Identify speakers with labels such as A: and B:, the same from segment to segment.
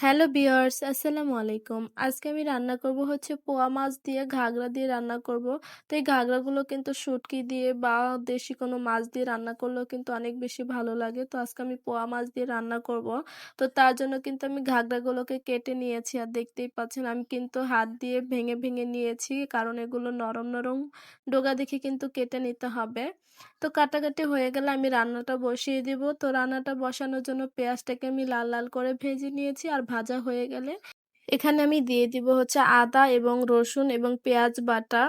A: Hello বিয়ার্স আসসালামু আলাইকুম। আজকে আমি রান্না করব হচ্ছে পোয়া মাছ দিয়ে, ঘাগরা দিয়ে রান্না করব। তো এই ঘাগরাগুলো কিন্তু শুটকি দিয়ে বা দেশি কোনো মাছ দিয়ে রান্না করলেও কিন্তু অনেক বেশি ভালো লাগে। তো আজকে আমি পোয়া মাছ দিয়ে রান্না করব। তো তার জন্য কিন্তু আমি ঘাগরাগুলোকে কেটে নিয়েছি আর দেখতেই পাচ্ছেন আমি কিন্তু হাত দিয়ে ভেঙে ভেঙে নিয়েছি কারণ এগুলো নরম নরম ডোগা দেখে কিন্তু কেটে নিতে হবে। তো কাটাকাটি হয়ে গেলে আমি রান্নাটা বসিয়ে দিব। তো রান্নাটা বসানোর জন্য পেঁয়াজটাকে আমি লাল লাল করে ভেজে নিয়েছি আর ভাজা হয়ে গেলে এখানে আমি দিয়ে দিব হচ্ছে আদা এবং রসুন এবং পেঁয়াজ বাটা।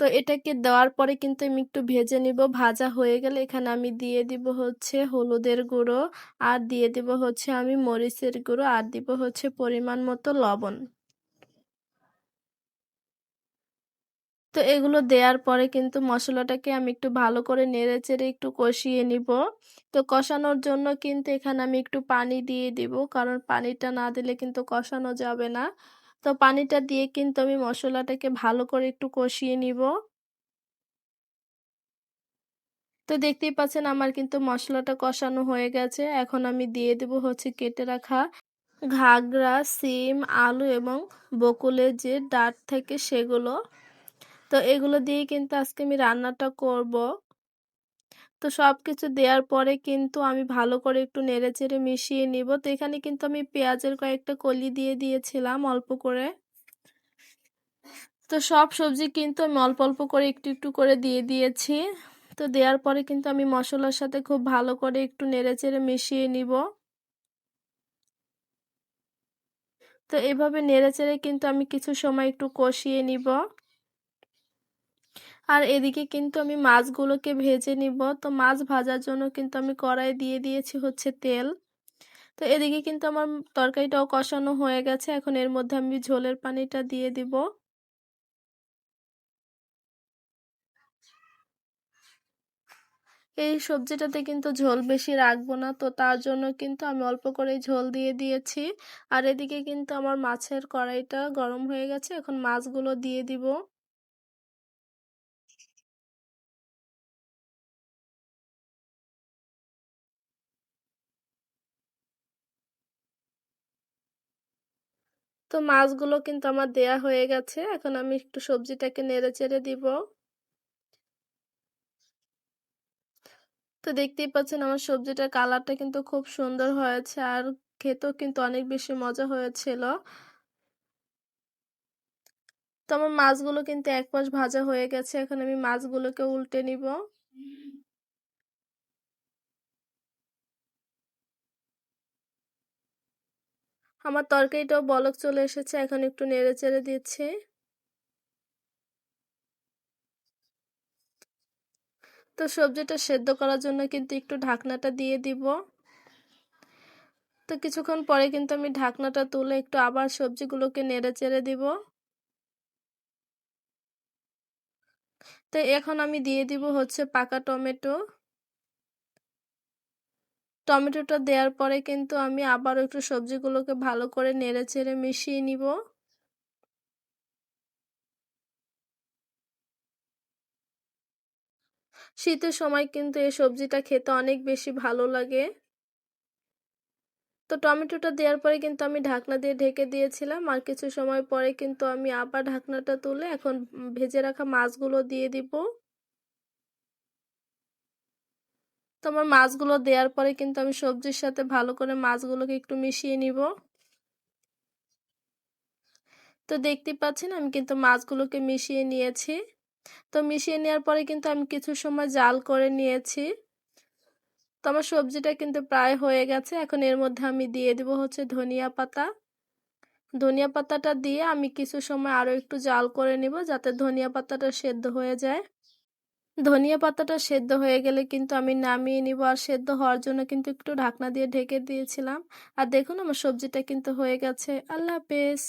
A: তো এটাকে দেওয়ার পরে কিন্তু আমি একটু ভেজে নিব। ভাজা হয়ে গেলে এখানে আমি দিয়ে দিব হচ্ছে হলুদের গুঁড়ো আর দিয়ে দিব হচ্ছে আমি মরিচের গুঁড়ো আর দিব হচ্ছে পরিমাণ মতো লবণ। তো এগুলো দেওয়ার পরে কিন্তু মশলাটাকে আমি একটু ভালো করে নেড়ে চেড়ে একটু কষিয়ে নিব। তো কষানোর জন্য কিন্তু এখানে আমি একটু পানি দিয়ে দিব, কারণ পানিটা না দিলে কিন্তু কষানো যাবে না। তো পানিটা দিয়ে কিন্তু আমি মশলাটাকে ভালো করে একটু কষিয়ে নিব। তো দেখতেই পাচ্ছেন আমার কিন্তু মশলাটা কষানো হয়ে গেছে। এখন আমি দিয়ে দেব হচ্ছে কেটে রাখা ঘাগরা, সিম, আলু এবং বকুলের যে ডাট থাকে সেগুলো। তো এগুলো দিয়ে কিন্তু আজকে আমি রান্নাটা করব। তো সব কিছু দেওয়ার পরে কিন্তু আমি ভালো করে একটু নেড়ে চেড়ে মিশিয়ে নিব। তো এখানে কিন্তু আমি পেঁয়াজের কয়েকটা কলি দিয়ে দিয়েছিলাম অল্প করে। তো সব সবজি কিন্তু আমি অল্প অল্প করে একটু একটু করে দিয়ে দিয়েছি। তো দেওয়ার পরে কিন্তু আমি মশলার সাথে খুব ভালো করে একটু নেড়ে চেড়ে মিশিয়ে নিব। তো এভাবে নেড়ে চেড়ে কিন্তু আমি কিছু সময় একটু কষিয়ে নিব। আর এদিকে কিন্তু আমি মাছগুলোকে ভেজে নিব। তো মাছ ভাজার জন্য কিন্তু আমি কড়াই দিয়ে দিয়েছি হচ্ছে তেল। তো এদিকে কিন্তু আমার তরকারিটাও কষানো হয়ে গেছে। এখন এর মধ্যে আমি ঝোলের পানিটা দিয়ে দিব। এই সবজিটাতে কিন্তু ঝোল বেশি রাখব না। তো তার জন্য কিন্তু আমি অল্প করে ঝোল দিয়ে দিয়েছি। আর এদিকে কিন্তু আমার মাছের কড়াইটা গরম হয়ে গেছে। এখন মাছগুলো দিয়ে দিব। তো মাছগুলো কিন্তু আমার দেয়া হয়ে গেছে। এখন আমি একটু সবজিটাকে নেড়ে চেড়ে দিব। তো দেখতেই পাচ্ছেন আমার সবজিটার কালারটা কিন্তু খুব সুন্দর হয়েছে আর খেতেও কিন্তু অনেক বেশি মজা হয়েছিল। তো আমার মাছগুলো কিন্তু এক পাশ ভাজা হয়ে গেছে। এখন আমি মাছগুলোকে উল্টে নিব। আমার তরকারিটাও বলক চলে এসেছে, এখন একটু নেড়ে চেড়ে দিচ্ছি। তো সবজিটা সেদ্ধ করার জন্য কিন্তু একটু ঢাকনাটা দিয়ে দিব। তো কিছুক্ষণ পরে কিন্তু আমি ঢাকনাটা তুলে একটু আবার সবজিগুলোকে নেড়ে চেড়ে দিব। তো এখন আমি দিয়ে দিব হচ্ছে পাকা টমেটো। টমেটোটা দেওয়ার পরে কিন্তু আমি আবার একটু সবজিগুলোকে ভালো করে নেড়ে চেড়ে মিশিয়ে নিব। শীতের সময় কিন্তু এই সবজিটা খেতে অনেক বেশি ভালো লাগে। তো টমেটোটা দেওয়ার পরে কিন্তু আমি ঢাকনা দিয়ে ঢেকে দিয়েছিলাম আর কিছু সময় পরে কিন্তু আমি আবার ঢাকনাটা তুলে এখন ভেজে রাখা মাছগুলো দিয়ে দিব। তো আমার মাছগুলো দেওয়ার পরে কিন্তু আমি সবজির সাথে ভালো করে মাছগুলোকে একটু মিশিয়ে নিব। তো দেখতে পাচ্ছেন আমি কিন্তু মাছগুলোকে মিশিয়ে নিয়েছি। তো মিশিয়ে নেওয়ার পরে কিন্তু আমি কিছু সময় জাল করে নিয়েছি। তো আমার সবজিটা কিন্তু প্রায় হয়ে গেছে। এখন এর মধ্যে আমি দিয়ে দিব হচ্ছে ধনিয়া পাতা। ধনিয়া পাতাটা দিয়ে আমি কিছু সময় আরও একটু জাল করে নিব যাতে ধনিয়া পাতাটা সেদ্ধ হয়ে যায়। ধনিয়া পাতাটা সেদ্ধ হয়ে গেলে কিন্তু আমি নামিয়ে নিব। আর সেদ্ধ হওয়ার জন্য কিন্তু একটু ঢাকনা দিয়ে ঢেকে দিয়েছিলাম। আর দেখুন আমার সবজিটা কিন্তু হয়ে গেছে। আল্লাহ হাফেজ।